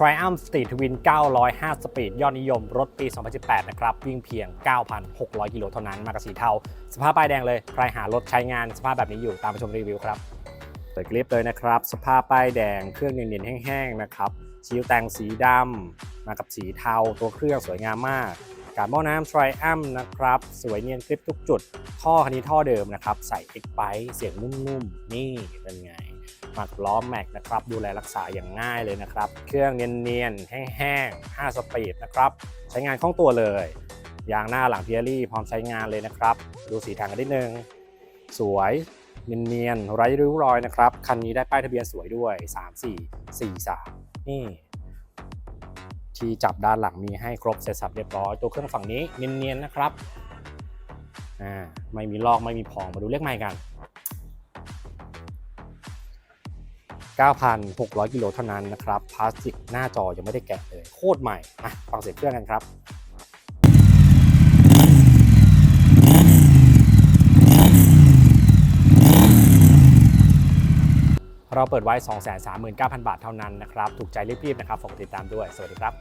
Triumph Street Twin 905สปีดยอดนิยมรถปี 2018 นะครับ วิ่งเพียง 9,600 กิโลเท่านั้นมากับสีเทา สภาพป้ายแดงเลย ใครหารถใช้งานสภาพแบบนี้อยู่ตามไปชมรีวิวครับเปิดคลิปเลยนะครับ สภาพป้ายแดง เครื่องเนียนๆแห้งๆนะครับชิลแต่งสีดำมากับสีเทา ตัวเครื่องสวยงามมาก การหม้อน้ำ Triumph นะครับ สวยเนียนคลิปทุกจุด ท่อคันนี้ท่อเดิมนะครับ ใส่ X p i เสียงนุ่มๆ นี่เป็นไง หมักล้อแม็กนะครับ ดูแลรักษาอย่างง่ายเลยนะครับ เครื่องเนียนๆ แห้งๆ 5 สปีดนะครับ ใช้งานคล่องตัวเลย ยางหน้าหลังเพียรี่พร้อมใช้งานเลยนะครับ ดูสีทางกันนิดนึง สวยเนียนๆ ไร้ริ้วรอยนะครับ คันนี้ได้ป้ายทะเบียนสวยด้วย 3 4 4 3 นี่ที่จับด้านหลังมีให้ครบเสร็จสับเรียบร้อย ตัวเครื่องฝั่งนี้เนียนๆนะครับ อ่า ไม่มีลอกไม่มีพอง มาดูเลขใหม่กัน 9,600 กิโลเท่านั้นนะครับพลาสติกหน้าจอยังไม่ได้แกะเลย โคตรใหม่อะฟังเสียงเครื่องกันครับเราเปิดไว้ 239,000 บาทเท่านั้นนะครับ ถูกใจรีบๆนะครับ ฝากติดตามด้วย สวัสดีครับ